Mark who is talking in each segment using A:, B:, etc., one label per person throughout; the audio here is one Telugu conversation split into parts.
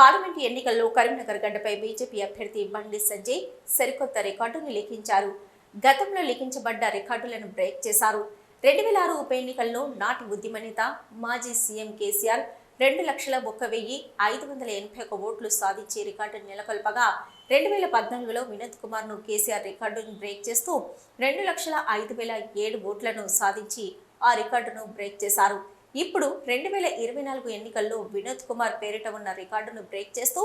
A: పార్లమెంట్ ఎన్నికల్లో కరీంనగర్ గడ్డపై బీజేపీ అభ్యర్థి బండి సంజయ్ సరికొత్త రికార్డును లిఖించారు. గతంలో లిఖించబడ్డ రికార్డులను బ్రేక్ చేశారు. రెండు వేల ఆరు ఉప ఎన్నికల్లో నాటి ఉద్యమనేత మాజీ సీఎం కేసీఆర్ రెండు లక్షల ఒక్క వెయ్యి ఐదు వందల ఎనభై ఒక ఓట్లు సాధించే రికార్డును నెలకొల్పగా రెండు వేల పద్నాలుగులో వినోద్ కుమార్ను కేసీఆర్ రికార్డును బ్రేక్ చేస్తూ రెండు లక్షల ఐదు వేల ఏడు ఓట్లను సాధించి ఆ రికార్డును బ్రేక్ చేశారు. ఇప్పుడు రెండు వేల ఇరవై నాలుగు ఎన్నికల్లో వినోద్ కుమార్ పేరిట ఉన్న రికార్డును బ్రేక్ చేస్తూ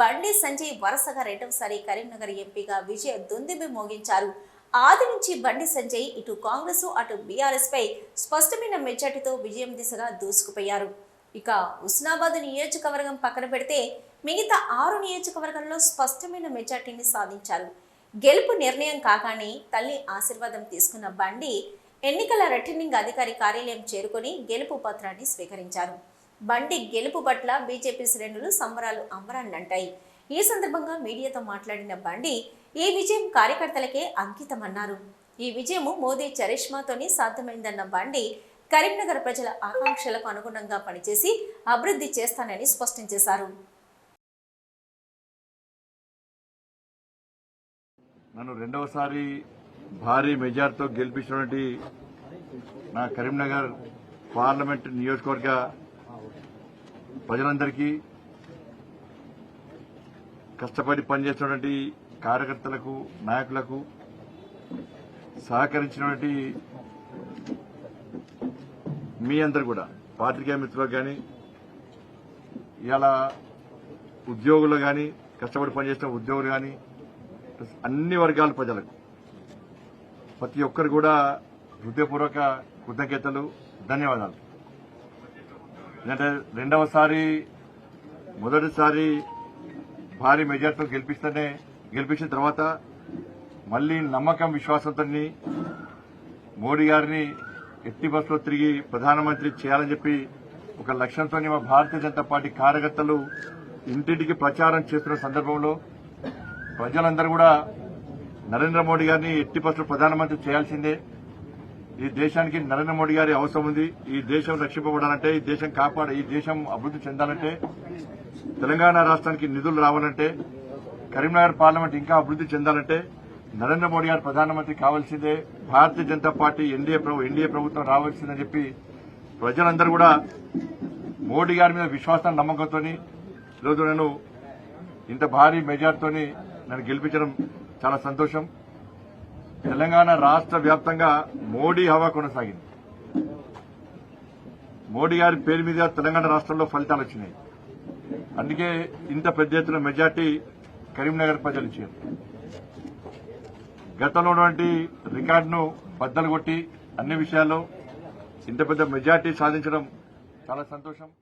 A: బండి సంజయ్ వరుసగా రెండవసారి కరీంనగర్ ఎంపీగా విజయ దుందిబి మోగించారు. ఆది నుంచి బండి సంజయ్ ఇటు కాంగ్రెస్ అటు బీఆర్ఎస్ పై స్పష్టమైన మెజార్టీతో విజయం దిశగా దూసుకుపోయారు. ఇక ఉస్నాబాద్ నియోజకవర్గం పక్కన పెడితే మిగతా ఆరు నియోజకవర్గాల్లో స్పష్టమైన మెజార్టీని సాధించారు. గెలుపు నిర్ణయం కాగానే తల్లి ఆశీర్వాదం తీసుకున్న బండి ఎన్నికల రిటర్నింగ్ అధికారి కార్యాలయం చేరుకొని గెలుపు పత్రాన్ని స్వీకరించారు. బండి గెలుపు పట్ల బీజేపీ శ్రేణులు సంబరాలు అంబరాన్నంటాయి ఈ సందర్భంగా మీడియాతో మాట్లాడిన బండి ఈ విజయం కార్యకర్తలకే అంకితమన్నారు. ఈ విజయము మోదీ చరిష్మాతోనే సాధ్యమైందన్న బండి కరీంనగర్ ప్రజల ఆకాంక్షలకు అనుగుణంగా పనిచేసి అభివృద్ధి చేస్తానని స్పష్టం చేశారు.
B: నన్ను రెండవసారి భారీ మెజార్టీతో గెలిపించినటువంటి నా కరీంనగర్ పార్లమెంట్ నియోజకవర్గ ప్రజలందరికీ కష్టపడి పనిచేస్తున్నటువంటి కార్యకర్తలకు నాయకులకు సహకరించినటువంటి మీ అందరు కూడా పాత్రికేయ మిత్రులకు కానీ ఇలా ఉద్యోగులు కానీ కష్టపడి పనిచేసిన ఉద్యోగులు కానీ అన్ని వర్గాల ప్రజలకు ప్రతి ఒక్కరు కూడా హృదయపూర్వక కృతజ్ఞతలు ధన్యవాదాలు. ఎందుకంటే రెండవసారి మొదటిసారి భారీ మెజార్టీతో గెలిపిస్తేనే గెలిపించిన తర్వాత మళ్ళీ నమ్మకం విశ్వాసంతో మోడీ గారిని ఎట్టి బస్సులో తిరిగి ప్రధానమంత్రి చేయాలని చెప్పి ఒక లక్ష్యంతో మా భారతీయ జనతా పార్టీ కార్యకర్తలు ఇంటింటికి ప్రచారం చేస్తున్న సందర్భంలో ప్రజలందరూ కూడా నరేంద్ర మోడీ గారిని ఎట్టి బస్సులో ప్రధానమంత్రి చేయాల్సిందే. ఈ దేశానికి నరేంద్ర మోడీ గారి అవసరం ఉంది. ఈ దేశం రక్షింపబడాలంటే ఈ దేశం కాపాడ ఈ దేశం అభివృద్ధి చెందాలంటే తెలంగాణ రాష్ట్రానికి నిధులు రావాలంటే కరీంనగర్ పార్లమెంట్ ఇంకా అభివృద్ధి చెందాలంటే నరేంద్ర మోడీ గారు ప్రధానమంత్రి కావాల్సిందే. Bharatiya Janata Party NDA NDA ప్రభుత్వం రావాల్సిందని చెప్పి ప్రజలందరూ కూడా మోడీ గారి మీద విశ్వాసం నమ్మకంతో ఈరోజు నేను ఇంత భారీ మెజార్టీతో నన్ను గెలిపించడం చాలా సంతోషం. తెలంగాణ రాష్ట్ర వ్యాప్తంగా మోడీ హవా కొనసాగింది. మోడీ గారి పేరు మీద తెలంగాణ రాష్ట్రంలో ఫలితాలు వచ్చినాయి. అందుకే ఇంత పెద్ద ఎత్తున మెజార్టీ కరీంనగర్ ప్రజలు ఇచ్చారు. గతంలో ఉన్నటువంటి రికార్డును బద్దలు కొట్టి అన్ని విషయాల్లో ఇంత పెద్ద మెజార్టీ సాధించడం చాలా సంతోషం.